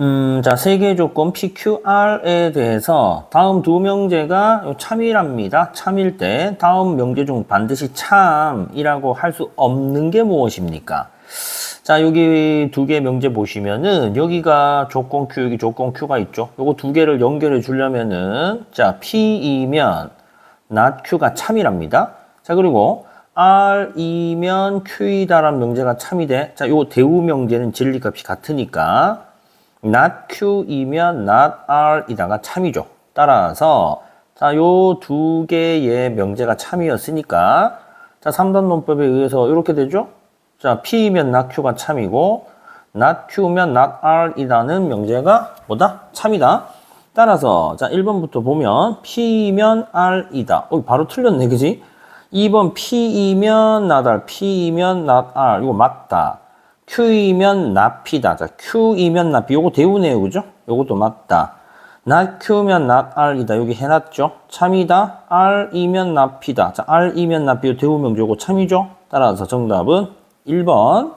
음, 자, 세개 조건 PQR에 대해서 다음 두 명제가 요 참이랍니다. 참일 때 다음 명제 중 반드시 참이라고 할 수 없는 게 무엇입니까? 자, 여기 두 개 명제 보시면은 여기가 조건 Q, 여기 조건 Q가 있죠. 요거 두 개를 연결해 주려면은 자, P이면 not Q가 참이랍니다. 자, 그리고 R이면 Q이다라는 명제가 참이 돼. 자, 요 대우 명제는 진리값이 같으니까 not Q이면 not R이다가 참이죠. 따라서 자, 요 두 개의 명제가 참이었으니까 자, 3단 논법에 의해서 이렇게 되죠. 자, P이면 not Q가 참이고 not Q면 not R이라는 명제가 뭐다? 참이다. 따라서 자, 1번부터 보면 P이면 R이다. 어, 바로 틀렸네. 그지? 2번 P이면 not R, P이면 not R. 이거 맞다. Q이면 납이다. 자, Q이면 납이. 요거 대우네요. 그죠? 요것도 맞다. not Q면 not R이다. 여기 해놨죠? 참이다. R이면 납이다. 자, R이면 납이 대우명제 요거 참이죠? 따라서 정답은 1번